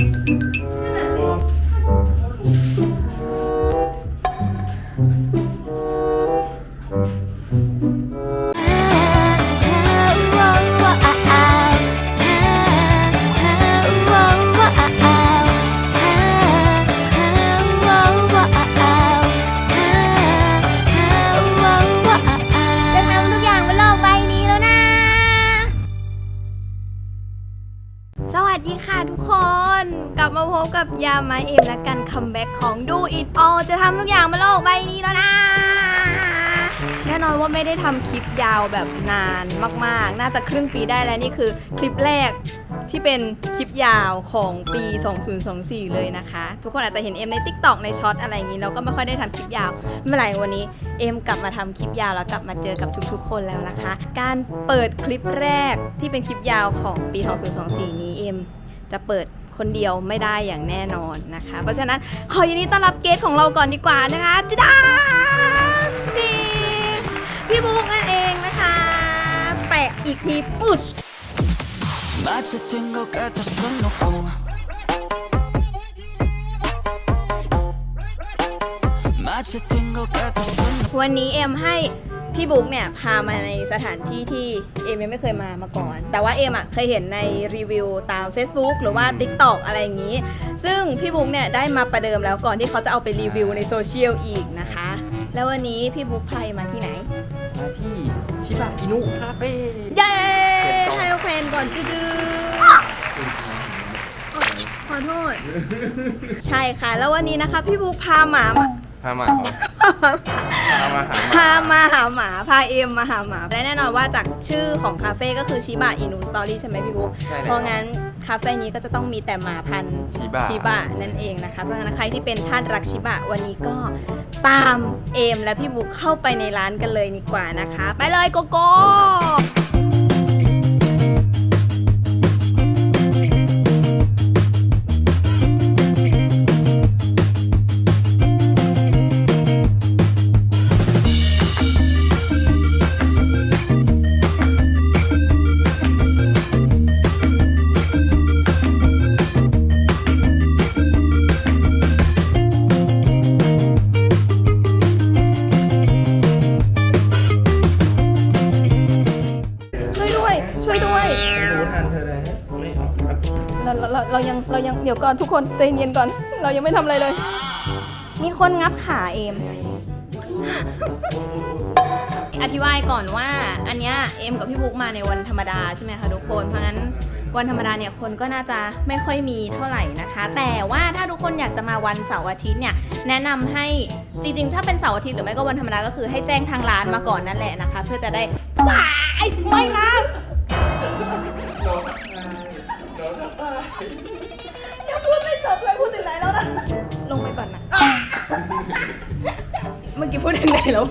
จะ บมาพบกับยาไมเอมและการคัมแบ็กของ Do It All จะทำทุกอย่างบนโลกใบนี้แล้วนะ แน่นอนว่าไม่ได้ทำคลิปยาวแบบนานมากๆ น่าจะครึ่งปีได้แล้วนี่คือคลิปแรกที่เป็นคลิปยาวของปี 2024 เลยนะคะ ทุกคนอาจจะเห็นเอ็มใน TikTok ในช็อตอะไรอย่างนี้เราก็ไม่ค่อยได้ทำคลิปยาว ไม่เป็นไรวันนี้เอ็มกลับมาทำคลิปยาวแล้วกลับมาเจอกับทุกๆ คนแล้วนะคะ การเปิดคลิปแรกที่เป็นคลิปยาวของปี 2024 นี้เอ็มจะเปิด คนเดียวไม่ได้อย่างแน่นอนนะคะ เพราะฉะนั้นขอยินดีต้อนรับเกสของเราก่อนดีกว่านะคะจิดานี่พี่บุ๊กนั่นเองนะคะ แปะอีกทีปุ๊ช 마치 뛴것 같아 손놓고 마치 뛴것 같아 손놓고 วันนี้เอ็มให้ พี่บุ๊กเนี่ยพามาในสถานที่ที่เอ็มยังไม่เคยมามาก่อน แต่ว่าเอ็มอะเคยเห็นในรีวิวตาม Facebook หรือว่า TikTok อะไรอย่างนี้ ซึ่งพี่บุ๊กเนี่ยได้มาประเดิมแล้วก่อนที่เขาจะเอาไปรีวิวในโซเชียลอีกนะคะ แล้ววันนี้พี่บุ๊กพายมาที่ไหน มาที่ชิบะอินุคาเฟ่ เย้ให้แฟนก่อนจืดขอโทษ ใช่ค่ะ แล้ววันนี้นะคะ พี่บุ๊กพาหมามา พามาเหรอพามาหาพามาหาหมาพาเอ็มมาหาหมาและแน่นอนว่าจากชื่อของคาเฟ่ก็คือชิบะอินูสตอรี่ใช่ไหมพี่บุ๊กใช่เพราะงั้นคาเฟ่นี้ก็จะต้องมีแต่หมาพันธุ์ ชิบะ ชิบะนั่นเองนะคะเพราะฉะนั้นใครที่เป็นทาสรักชิบะวันนี้ก็ตามเอมและพี่บุ๊กเข้าไปในร้านกันเลยดีกว่านะคะ ไปเลยโกโก้ ดี๋ยวก่อนทุกคนใจเย็นก่อน เรายังไม่ทำอะไรเลย มีคนงับขาเอม อธิบายก่อนว่าอันเนี้ยเอ็มกับพี่บุ๊กมาในวันธรรมดาใช่ไหมคะทุกคน เพราะงั้นวันธรรมดาเนี่ยคนก็น่าจะไม่ค่อยมีเท่าไหร่นะคะ แต่ว่าถ้าทุกคนอยากจะมาวันเสาร์อาทิตย์เนี่ยแนะนำให้จริงๆ ถ้าเป็นเสาร์อาทิตย์หรือไม่ก็วันธรรมดาก็คือให้แจ้งทางร้านมาก่อนนั่นแหละนะคะ เพื่อจะได้ว้ายไม่นะยัง พูดไม่จบเลยพูดถึงไหนแล้วนะลงไปก่อนนะเมื่อกี้พูดถึงไหนแล้ว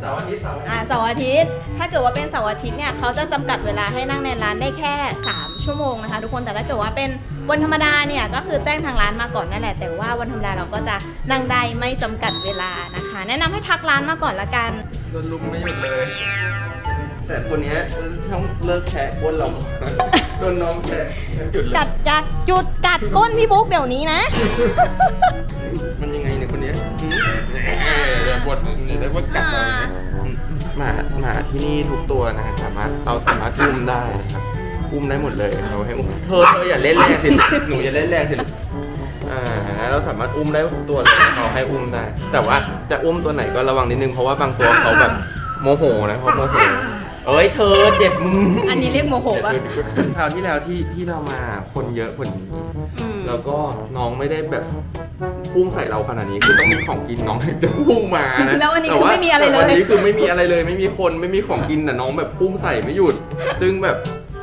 เสาร์อาทิตย์เสาร์อาทิตย์อ่าเสาร์อาทิตย์ ถ้าเกิดว่าเป็นเสาร์อาทิตย์เนี่ยเขาจะจำกัดเวลาให้นั่งในร้านได้แค่ 3 ชั่วโมงนะคะ ทุกคน แต่ถ้าเกิดว่าเป็นวันธรรมดาเนี่ยก็คือแจ้งทางร้านมาก่อนนั่นแหละ แต่ว่าวันธรรมดาเราก็จะนั่งได้ไม่จำกัดเวลานะคะ แนะนำให้ทักร้านมาก่อนละกัน โดนลุมไม่หยุดเลย แต่คนเนี้ยต้องเลิกแฉะก้นเราโดนน้องแฉะหยุดเลยกัดกัดหยุดกัดก้นพี่บุ๊กเดี๋ยวนี้นะ มันยังไงเนี่ยคนเนี้ยหืมเดี๋ยวบทนี่ได้ว่ากัดเราไหมอืมหมาหมาที่นี่ทุกตัวนะสามารถเราสามารถอุ้มได้นะครับอุ้มได้หมดเลยเราให้อุ้มเธอเธออย่าเล่นแรงสิหนูอย่าเล่นแรงสิลูกอ่าเราสามารถอุ้มได้ทุกตัวเลยเราให้อุ้มได้ แต่ว่าจะอุ้มตัวไหนก็ระวังนิดนึงเพราะว่าบางตัวเขาแบบโมโหนะเขาโมโห เอ้ยเธอเจ็บมืออันนี้เรียกโมโหปะคราวที่แล้วที่ที่เรามาคนเยอะกว่านี้ อืมแล้วก็น้องไม่ได้แบบพุ่งใส่เราขนาดนี้คือต้องมีของกินน้องถึงจะพุ่งมานะแล้วอันนี้ต่าคือไม่มีอะไรเลย แต่วันนี้คือไม่มีอะไรเลยไม่มีคนไม่มีของกินแต่น้องแบบพุ่งใส่ไม่หยุด ซึ่งแบบ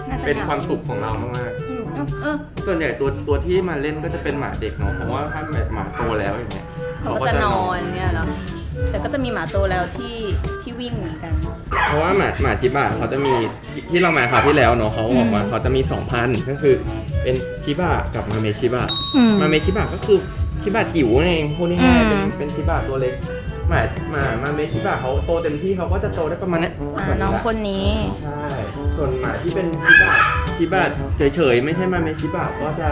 น่าจะเป็นหนักความสุขของเรามากอืมเออเออ ๆส่วนใหญ่ตัวตัวที่มาเล่นก็จะเป็นหมาเด็กเนาะเพราะว่าถ้าแบบหมาโตแล้วอย่างเงี้ยเขาก็จะนอนเนี่ยเหรอแต่ก็จะมีหมาโตแล้วที่ที่วิ่งเหมือนกัน เพราะว่าหมาหมาทิบะเขาจะมีที่เรามาคราวที่แล้วเนาะเขาบอกว่าอืมเขาจะมี2,000ก็คือเป็นชิบะกับมาเมชิบะ อืม มาเมชิบะก็คือชิบะจิ๋วนั่นเองพูดง่ายๆเป็นอืม เป็นชิบะตัวเล็กหมาหมามาเมชิบะเขาโตเต็มที่เขาก็จะโตได้ประมาณเนี้ยอ่าน้องคนนี้ ใช่ส่วนหมาที่เป็นชิบะชิบะเฉยๆไม่ใช่มาเมชิบะก็จะ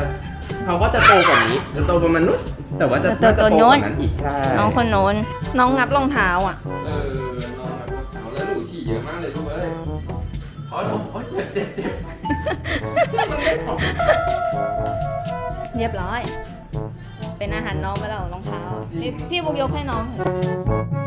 เขาก็จะโตกว่านี้จะโตประมาณนู้นแต่ว่าจะจะโตจะโน้กนว่านั้นอีกใช่น้องคนโน้น น้องงับรองเท้าอะ เออ โอ๊ยโอ๊ยเจ็บเจ็บเจ็บเรียบร้อย เป็นอาหารน้องไปแล้วรองเท้าพี่พี่บุกยกให้น้องเถอะ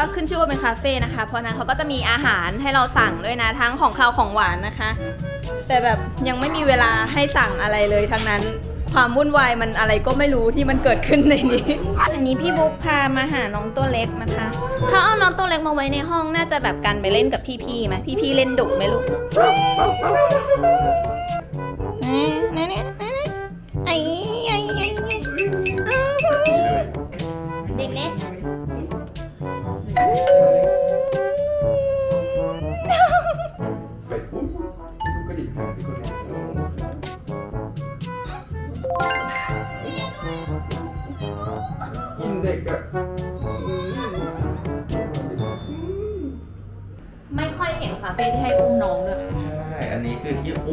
ก็ขึ้นชื่อว่าเป็นคาเฟ่นะคะ เพราะฉะนั้นเขาก็จะมีอาหารให้เราสั่งด้วยนะทั้งของคาวของหวานนะคะ แต่แบบยังไม่มีเวลาให้สั่งอะไรเลยทั้งนั้นความวุ่นวายมันอะไรก็ไม่รู้ที่มันเกิดขึ้นในนี้ อันนี้พี่บุ๊กพามาหาน้องตัวเล็กนะคะเขาเอาน้องตัวเล็กมาไว้ในห้องน่าจะแบบกันไปเล่นกับพี่ๆไหมพี่ๆเล่นดุไหมลูกนี่นี่นี่นี่ไอ้ไอ้ไอ้เด็กเล็ก ไ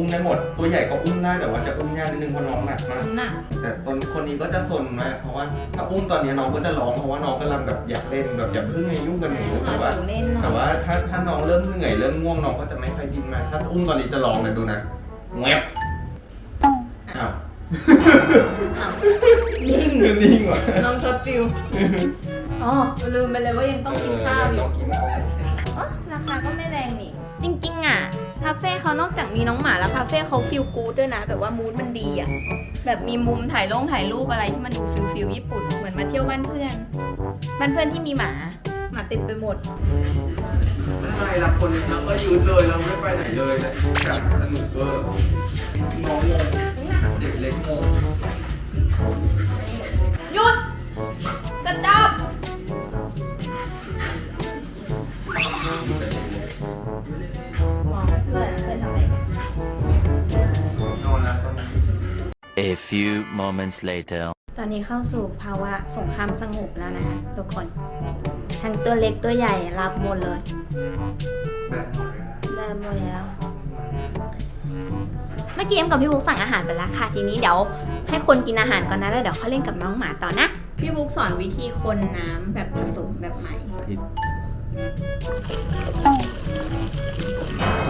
อที่อุ้มได้หมด ตัวใหญ่ก็อุ้มได้แต่ว่าจะอุ้มยากนิดนึงเพราะน้องหนักมากน้ำหนักแต่ตอนคนนี้ก็จะสนมากเพราะว่าถ้าอุ้มตอนนี้น้องก็จะร้องเพราะว่าน้องกำลังแบบอยากเล่นแบบอย่าเพิ่งให้ยุ่งกันหนูแต่ว่า เล่นหน่อยแต่ว่าถ้าถ้าน้องเริ่มเหนื่อยเริ่มง่วงน้องก็จะไม่ค่อยดิ้นมากถ้าอุ้มตอนนี้จะร้องเลยดูนะแงบอ้าวอ้าวนิ่งนิ่งว่ะน้องช็อตฟิลอ๋อลืมไปเลยว่ายังต้องกินข้าวอยู่ต้องกินข้าวาเฟ่เขานอกจากมีน้องหมาแล้วคาเฟ่เขาฟิลกู๊ดด้วยนะแบบว่ามูดมันดีอะแบบมีมุมถ่ายลงถ่ายรูปอะไรที่มันดูฟิลฟิลญี่ปุ่นเหมือนมาเที่ยวบ้านเพื่อนบ้านเพื่อนที่มีหมาหมาเต็มไปหมดไม่เป็นไรละคนเราก็ยืดเลยเราไม่ไปไหนเลยนะแบบสนุกเวอร์น้องงงเด็กเล็กงงหยุดสต็อป few moments later. ตอนนี้เข้าสู่ภาวะสงครามสงบแล้วนะทุกคน ทั้งตัวเล็กตัวใหญ่รับหมดเลยแบบได้หมดแล้ว เมื่อกี้เอ็มกับพี่บุ๊กสั่งอาหารไปแล้วค่ะ ทีนี้เดี๋ยวให้คนกินอาหารก่อนนะแล้วเดี๋ยวเขาเล่นกับน้องหมาต่อนะ พี่บุ๊กสอนวิธีคนน้ำแบบผสมแบบใหม่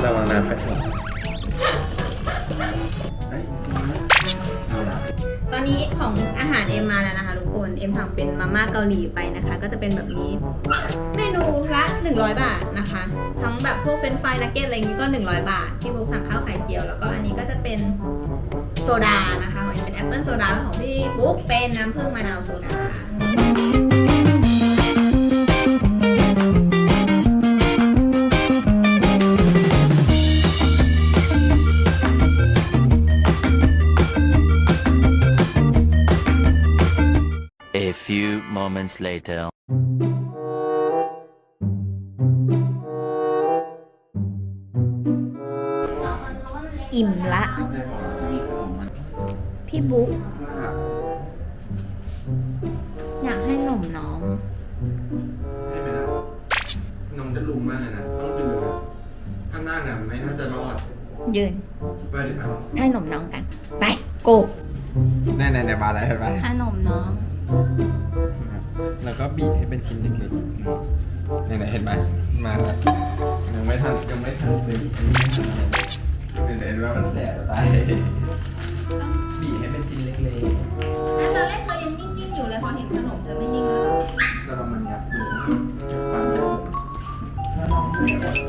ระวังน้ำกระชอก อนนี้ของอาหารเอ็มมาแล้วนะคะทุกคนเอ็มสั่งเป็นมาม่าเกาหลีไปนะคะ ก็จะเป็นแบบนี้ เมนูละ100 บาทนะคะ ทั้งแบบพวกเฟรนฟรายนักเก็ตอะไรอย่างนี้ก็ 100 บาทพี่บุ๊กสั่งข้าวไข่เจียว แล้วก็อันนี้ก็จะเป็นโซดานะคะของเอ็มเป็นแอปเปิลโซดาแล้วของพี่บุ๊กเป็นน้ำผึ้งมะนาวโซดา few moments later. อิ่มละมีขนมมันพี่บุ๊กอยากให้หนมน้องให้ไหมนะน้องจะลุมมากเลยนะ ต้องยืนนะข้างหน้าเนี่ยไม่น่าจะรอดยืน ไปดิครับให้หนมน้องกัน ไป โกแน่ๆๆมาแล้วเห็นไหม ขนมน้อง แล้วก็บีบให้เป็นชิ้นเล็กๆเนี่ยๆเห็นไหมมาแล้วยังไม่ทันยังไม่ทันเลยเห็นเห็นว่ามันแสบจะตายบีบให้เป็นชิ้นเล็กตอนแรกเธอยังนิ่งๆอยู่เลยพอเห็นขนมเธอไม่นิ่งแล้วๆแล้วเรามันงับดูปันถ้าน้อง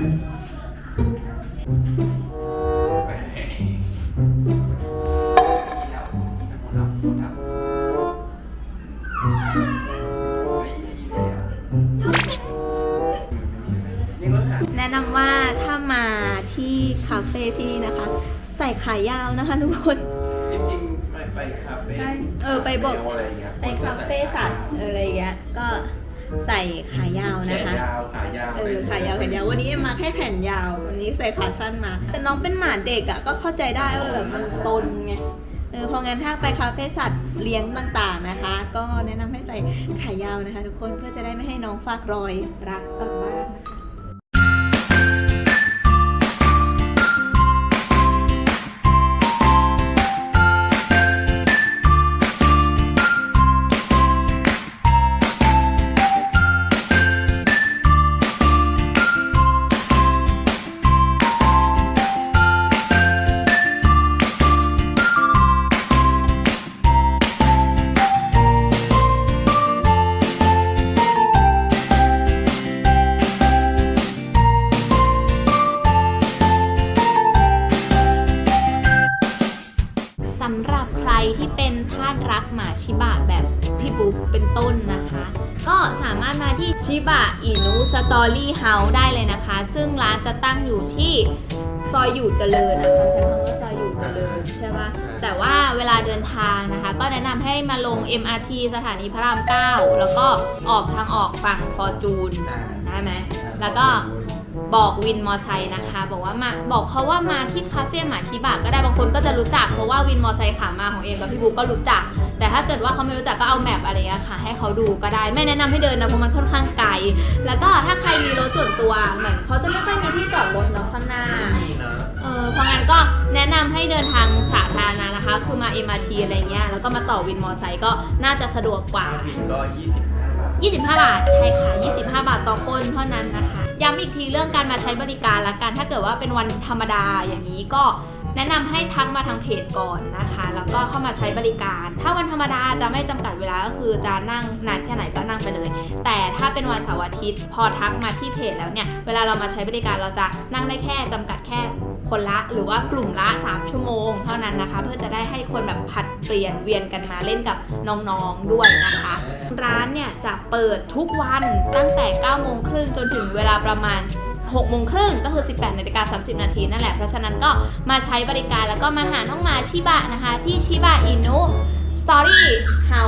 แนะนำว่าถ้ามาที่คาเฟ่ที่นี่นะคะ ใส่ขายาวนะคะทุกคน จริงๆไปไปคาเฟ่เออไปบอกไปคาเฟ่สัตว์อะไรอย่างเงี้ยก็ใส่ขายาวนะคะยาวายาวเออขายาวแขนยาววันนี้เอ็มมาแค่แขนยาว วันนี้ใส่ขาสั้นมา แต่น้องเป็นหมาเด็กอะ่ะก็เข้าใจได้ว่าแบบมันตนไงเออพองั้นถ้าไปคาเฟ่สัตว์เลี้ยงต่างๆนะคะ ก็แนะนำให้ใส่ขายาวนะคะ ทุกคนเพื่อจะได้ไม่ให้น้องฝากรอยรักกลับบ้าน ชิบะอินุสตอรี่เฮาส์ได้เลยนะคะ ซึ่งร้านจะตั้งอยู่ที่ซอยอยู่เจริญนะคะใช้คำว่าซอยอยู่เจริญใช่ปะแต่ว่าเวลาเดินทางนะคะ ก็แนะนำให้มาลง MRT สถานีพระราม 9 แล้วก็ออกทางออกฝั่งฟอร์จูนอ่าได้ไหมแล้วก็ บอกวินมอไซค์นะคะ บอกว่ามาบอกเขาว่ามาที่คาเฟ่หมาชิบะก็ได้บางคนก็จะรู้จักเพราะว่าวินมอไซค์ขามาของเองกับพี่บุ๊กก็รู้จัก แต่ถ้าเกิดว่าเขาไม่รู้จักก็เอาแมปอะไรเงี้ยค่ะ ให้เขาดูก็ได้ไม่แนะนำให้เดินนะเพราะมันค่อนข้างไกล แล้วก็ถ้าใครมีรถส่วนตัวเหมือนเขาจะไม่ค่อยมีที่จอดรถเนาะข้างหน้านี่นะเออเพราะงั้นก็แนะนำให้เดินทางสาธารณะนะคะ คือมา MRT อะไรเงี้ยแล้วก็มาต่อวินมอไซค์ก็น่าจะสะดวกกว่าวินก็25 บาท 25 บาทใช่ค่ะ 25 บาทต่อคนเท่านั้นนะคะ ย้ำอีกทีเรื่องการมาใช้บริการละกัน ถ้าเกิดว่าเป็นวันธรรมดาอย่างนี้ก็แนะนำให้ทักมาทางเพจก่อนนะคะ แล้วก็เข้ามาใช้บริการ ถ้าวันธรรมดาจะไม่จำกัดเวลาก็คือจะนั่งนานแค่ไหนก็นั่งไปเลย แต่ถ้าเป็นวันเสาร์อาทิตย์ พอทักมาที่เพจแล้วเนี่ย เวลาเรามาใช้บริการเราจะนั่งได้แค่จำกัดแค่ คนละหรือว่ากลุ่มละ 3 ชั่วโมง เท่านั้นนะคะ เพื่อจะได้ให้คนแบบผัดเปลี่ยนเวียนกันมาเล่นกับน้องๆด้วยนะคะ ร้านเนี่ยจะเปิดทุกวันตั้งแต่9โมงครึ่งจนถึงเวลาประมาณ6โมงครึ่งก็คือ 18นาฬิกา30 นาทีนั่นแหละ เพราะฉะนั้นก็มาใช้บริการแล้วก็มาหาน้องหมาชิบะนะคะ ที่ชิบะอินุสตอรี่เฮา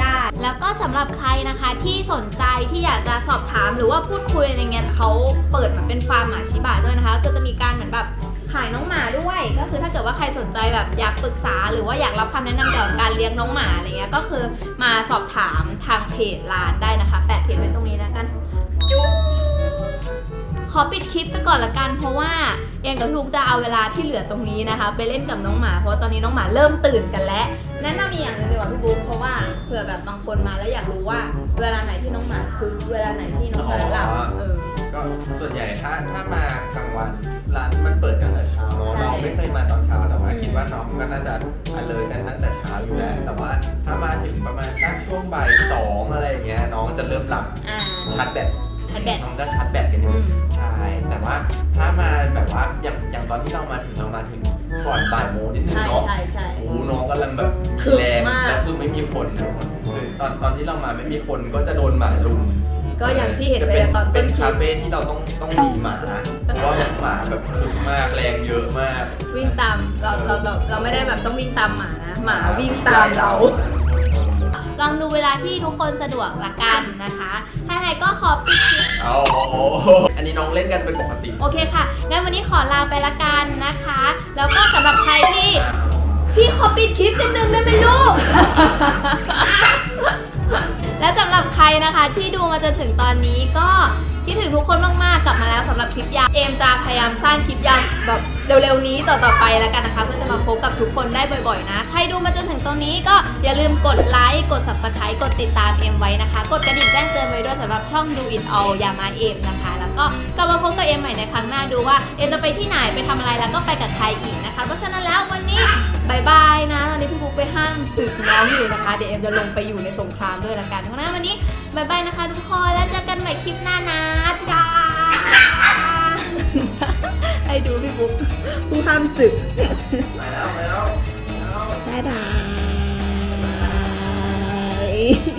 ได้แล้วก็สำหรับใครนะคะที่สนใจที่อยากจะสอบถามหรือว่าพูดคุยอะไรเงี้ยเขาเปิดเหมือนเป็นฟาร์มหมาชิบะด้วยนะคะ ก็จะมีการเหมือนแบบ ขายน้องหมาด้วย ก็คือถ้าเกิดว่าใครสนใจแบบอยากปรึกษา หรือว่าอยากรับคำแนะนำเกี่ยวกับการเลี้ยงน้องหมาอะไรเงี้ยก็คือมาสอบถามทางเพจร้านได้นะคะ แปะเพจไว้ตรงนี้แล้วกันจุ๊บขอปิดคลิปไปก่อนละกันเพราะว่าเองกับพี่บุ๊กจะเอาเวลาที่เหลือตรงนี้นะคะ ไปเล่นกับน้องหมาเพราะตอนนี้น้องหมาเริ่มตื่นกันแล้วแนะนำอีกอย่างหนึงดีกว่าพี่บุ๊กเพราะว่าเผื่อแบบบางคนมาแล้วอยากรู้ว่า เวลาไหนที่น้องหมาคือเวลาไหนที่น้องหมาหลับเออ ก็ส่วนใหญ่ถ้าถ้ามากลางวันร้านมันเปิดกันแต่เช้าเนอะใช่เราไม่เคยมาตอนเช้าแต่ว่าคิดว่าน้องก็น่าจะเลยกันตั้งแต่เช้าอยู่แล้วแต่ว่าถ้ามาถึงประมาณสักช่วงบ่ายสองอะไรอย่างเงี้ยน้องก็จะเริ่มหลับอ่า ชาร์จแบตชาร์จแบต น้องก็ชาร์จแบตกันออืยู่มใช่แต่ว่าถ้ามาแบบว่าอย่างอย่างตอนที่เรามาถึงเรามาถึงก่อนบ่ายโมงนิดนึงใช่เนาะ ใช่ใช่ โอ้โหน้องกำลังแบบคึกแรงมาก และคือไม่มีคนนะคือตอนตอนที่เรามาไม่มีคนก็จะโดนหมาลุม ก็อย่างที่เห็นไปจะตอนต้เป็นนคลิคาปเฟ่ที่เราต้องต้องหนีหมาเพราะว่าหมาแบบคึกมากแรงเยอะมาก วิ่งตามเราเราเราเราไม่ได้แบบต้องวิ่งตามหมานะ หมาวิ่งตามเรา ลองดูเวลาที่ทุกคนสะดวกละกันนะคะถ้าไงก็ขอปิดคลิป เอาอันนี้น้องเล่นกันเป็นปกติ โอเคค่ะ งั้นวันนี้ขอลาไปละกันนะคะ แล้วก็สำหรับใครที่ พี่ขอปิดคลิปนิดนึงได้ไหมลูก และสำหรับใครนะคะที่ดูมาจนถึงตอนนี้ก็คิดถึงทุกคนมากๆ กลับมาแล้วสำหรับคลิปยาวเอมจะพยายามสร้างคลิปยาวแบบเร็วๆนี้ต่อๆไปแล้วกันนะคะเพื่อจะมาพบกับทุกคนได้บ่อยๆนะ ใครดูมาจนถึงตรงนี้ก็อย่าลืมกดไลค์กด subscribe กดติดตามเอมไว้นะคะ กดกระดิ่งแจ้งเตือนไว้ด้วยสำหรับช่อง Do It All ยามาเอมนะคะ แล้วก็กลับมาพบกับเอมใหม่ในครั้งหน้าดูว่าเอมจะไปที่ไหนไปทำอะไรแล้วก็ไปกับใครอีกนะคะ เพราะฉะนั้นแล้ววันนี้บายบายนะ นี้พี่บุ๊กไปห้ามสืบน้องอยู่นะคะ เดี๋ยวเอ็มจะลงไปอยู่ในสงครามด้วยละกันเพราะนั้นวันนี้บายบายนะคะทุกคนแล้วเจอกันใหม่คลิปหน้านะจ้าให้ดูพี่บุ๊กผู้ห้ามสืบไปแล้วไปแล้วบายบาย